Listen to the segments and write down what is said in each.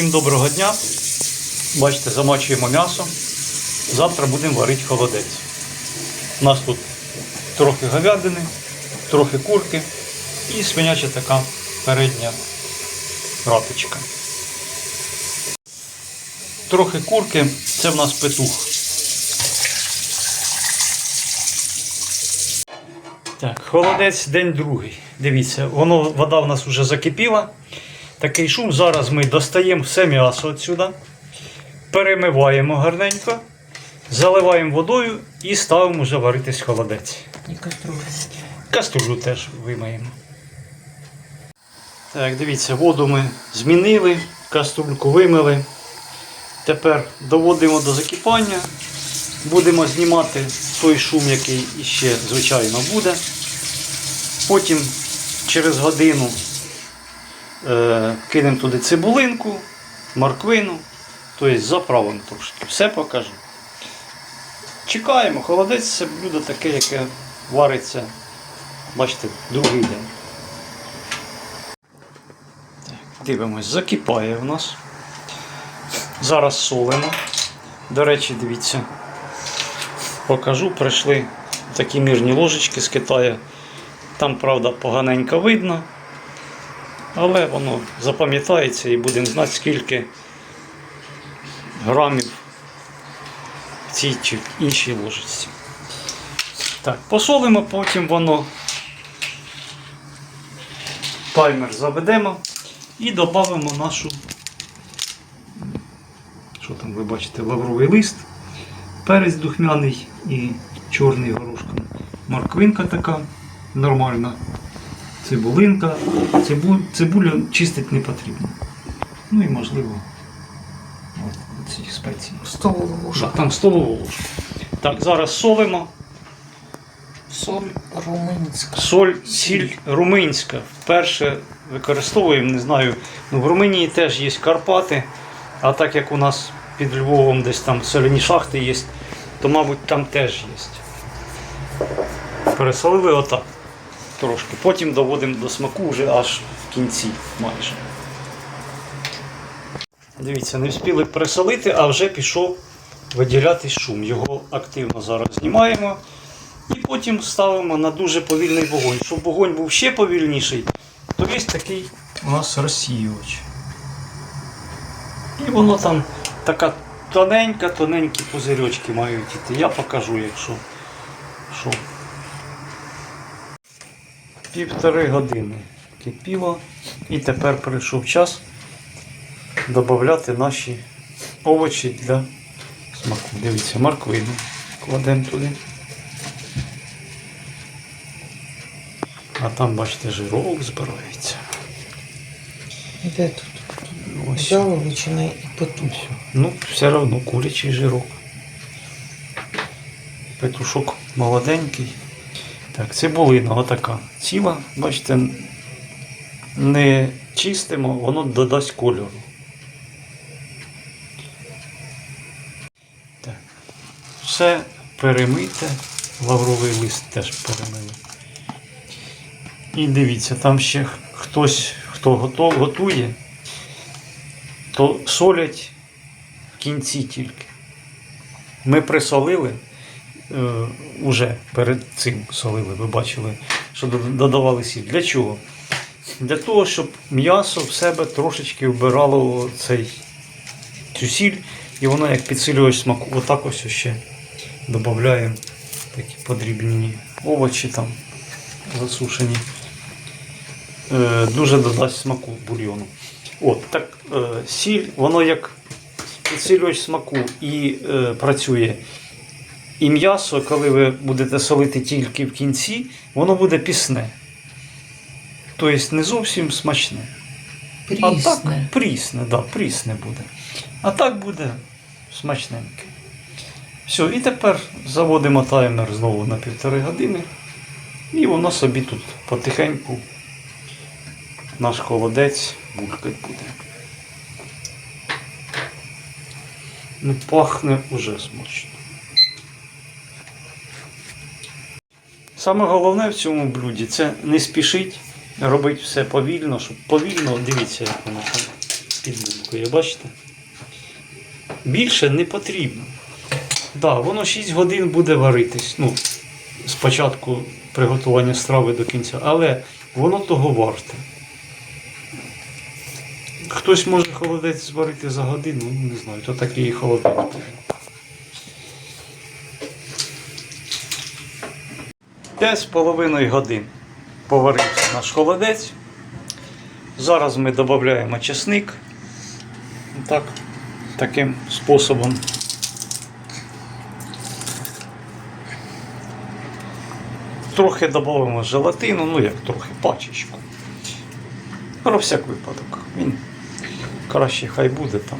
Всім доброго дня. Бачите, замачуємо м'ясо. Завтра будемо варити холодець. У нас тут трохи говядини, трохи курки і свиняча така передня раточка. Трохи курки, це в нас петух. Так, холодець день другий. Дивіться, воно, вода в нас вже закипіла. Такий шум. Зараз ми достаємо все м'ясо отсюди, перемиваємо гарненько, заливаємо водою і ставимо вже варитись холодець. І каструлю. Каструлю теж вимаємо. Так, дивіться, воду ми змінили, каструльку вимили. Тепер доводимо до закипання. Будемо знімати той шум, який іще, звичайно, буде. Потім через годину кинемо туди цибулинку, морквину, тобто заправимо трошки. Все покажу. Чекаємо, холодець це блюдо таке, яке вариться, бачите, другий день. Так, дивимось, закипає у нас. Зараз солимо. До речі, дивіться, покажу, прийшли такі мірні ложечки з Китаю. Там, правда, поганенько видно, але воно запам'ятається і будемо знати, скільки грамів в цій чи іншій ложечці. Так, посолимо, потім воно таймер заведемо і додамо нашу, що там ви бачите, лавровий лист, перець духмяний і чорний горошком. Морквинка така нормальна. Цибулинка. Цибу, цибулю чистити не потрібно. Ну і можливо от, ці спеції. Столову ложку. Так, там столову ложку. Так, зараз солимо. Соль румунська. Соль, сіль румунська. Вперше використовуємо, не знаю. Ну, в Румунії теж є Карпати, а так як у нас під Львовом десь там соляні шахти є, то, мабуть, там теж є. Пересолили отак трошки. Потім доводимо до смаку вже аж в кінці майже. Дивіться, не встигли пересолити, а вже пішов виділятись шум. Його активно зараз знімаємо. І потім ставимо на дуже повільний вогонь. Щоб вогонь був ще повільніший, то є такий у нас розсіювач. І воно там така тоненька, тоненькі пузирьочки мають іти. Я покажу, якщо що. Півтори години кипіло. І тепер прийшов час додати наші овочі для смаку. Дивіться, морквину кладемо туди. А там, бачите, жирок збирається. Де тут? Ось. Яловичина і петух. Ну, все одно курячий жирок. Петушок молоденький. Так, цибулина отака ціла, бачите, не чистимо, воно додасть кольору. Так. Все перемите, лавровий лист теж перемили. І дивіться, там ще хтось, хто готов, готує, то солять в кінці тільки. Ми присолили уже перед цим солили, ви бачили, що додавали сіль. Для чого? Для того, щоб м'ясо в себе трошечки вбирало цей, цю сіль, і воно як підсилювач смаку. Отак ось ще додаємо такі подрібні овочі там засушені. Е, дуже додасть смаку бульйону. От, так, е, сіль, воно як підсилювач смаку і е, працює. І м'ясо, коли ви будете солити тільки в кінці, воно буде пісне. Тобто не зовсім смачне. А так прісне, да, прісне буде. А так буде смачненьке. Все, і тепер заводимо таймер знову на півтори години. І воно собі тут потихеньку наш холодець булькать буде. Ну, пахне уже смачно. Саме головне в цьому блюді це не спішить, робити все повільно, щоб повільно, дивіться, як воно там підбулькує, бачите? Більше не потрібно. Да, воно 6 годин буде варитись. Ну, спочатку приготування страви до кінця, але воно того варте. Хтось може холодець зварити за годину, ну не знаю, то такий холодець буде. П'ять з половиною годин поварився наш холодець. Зараз ми додаємо чесник. Так, таким способом. Трохи додамо желатину, ну як трохи, пачечку. Про всяк випадок. Він краще хай буде там.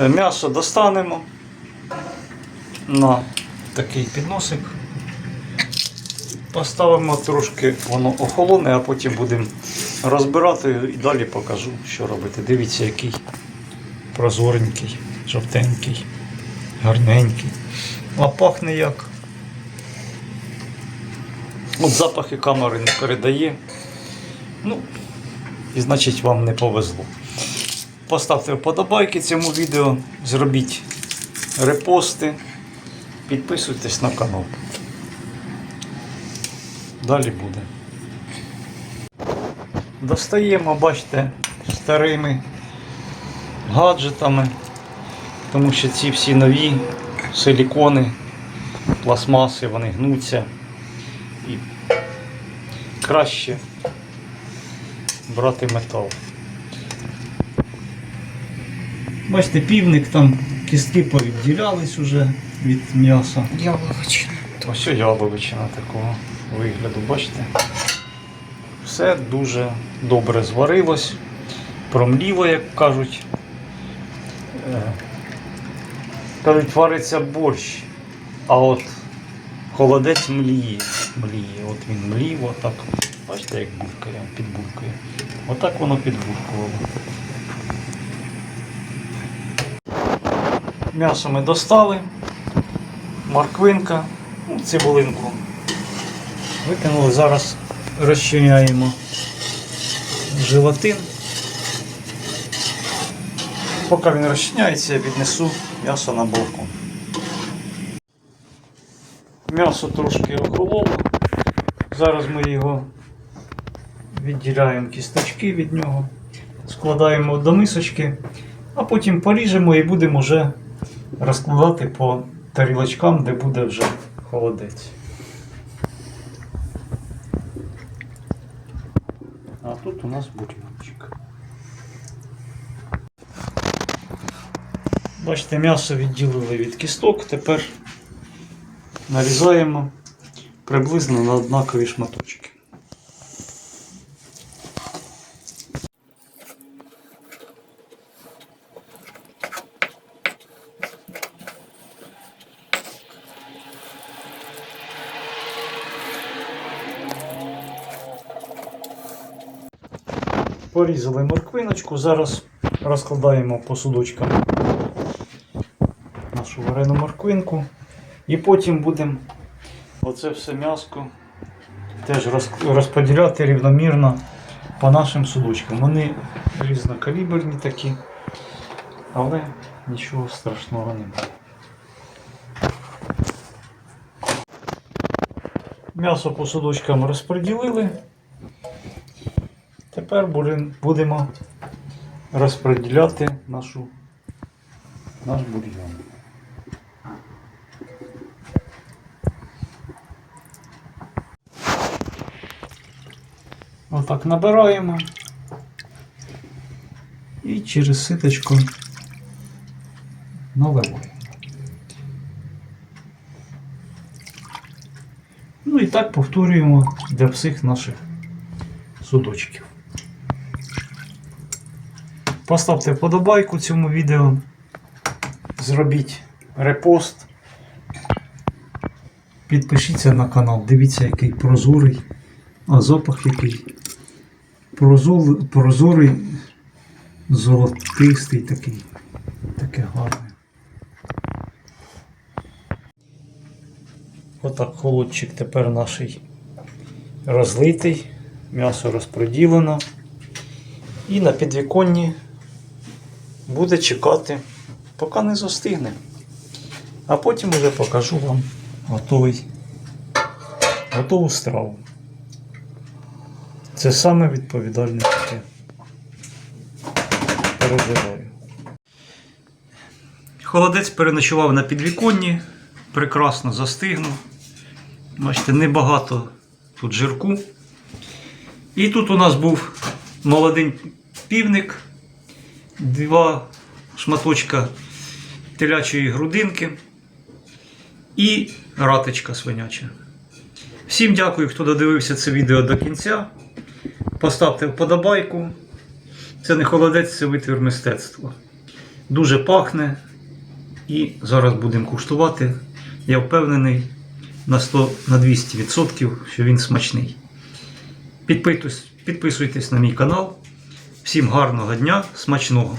Е, М'ясо достанемо на такий підносик. Поставимо трошки, воно охолоне, а потім будемо розбирати і далі покажу, що робити. Дивіться, який прозоренький, жовтенький, гарненький. А пахне як. От запахи камери не передає. Ну, і значить вам не повезло. Поставте вподобайки цьому відео, зробіть репости, підписуйтесь на канал. Далі буде. Достаємо, бачите, старими гаджетами, тому що ці всі нові силікони, пластмаси, вони гнуться і краще брати метал. Бачите, півник там кістки повідділялись уже від м'яса. Яловичина. Ось яловичина такого вигляду, бачите? Все дуже добре зварилось, промліло, як кажуть. Е, Кажуть, вариться борщ, а от холодець мліє. мліє. От він млів, отак. Бачите, як булькає, підбулькає. Отак воно підбулькувало. М'ясо ми достали, морквинка, ну, цибулинку. Викинули, зараз розчиняємо желатин. Поки він розчиняється, я віднесу м'ясо на балкон. М'ясо трошки охололо. Зараз ми його відділяємо кісточки від нього, складаємо до мисочки, а потім поріжемо і будемо вже розкладати по тарілочкам, де буде вже холодець. Тут у нас бульйончик. Бачите, м'ясо відділили від кісток, тепер нарізаємо приблизно на однакові шматочки. Порізали морквиночку, зараз розкладаємо по судочкам нашу варену морквинку. І потім будемо оце все м'яско теж розподіляти рівномірно по нашим судочкам. Вони різнокаліберні такі, але нічого страшного немає. М'ясо по судочкам розподілили. Тепер будемо розподіляти нашу, наш бульйон. Отак набираємо і через ситочку наливаємо. Ну і так повторюємо для всіх наших судочків. Поставте вподобайку цьому відео, зробіть репост, підпишіться на канал, дивіться, який прозорий, а запах який. Прозор, прозорий, золотистий такий, таке гарне. Отак холодчик тепер наш розлитий, м'ясо розпроділено. І на підвіконні буде чекати, поки не застигне. А потім вже покажу вам готовий, готову страву. Це саме відповідальне таке. Переживаю. Холодець переночував на підвіконні, прекрасно застигнув. Бачите, небагато тут жирку. І тут у нас був молодий півник, два шматочка телячої грудинки і ратичка свиняча. Всім дякую, хто додивився це відео до кінця. Поставте вподобайку. Це не холодець, це витвір мистецтва. Дуже пахне. І зараз будемо куштувати. Я впевнений на 100 на 200%, що він смачний. Підписуйтесь на мій канал. Всім гарного дня, смачного!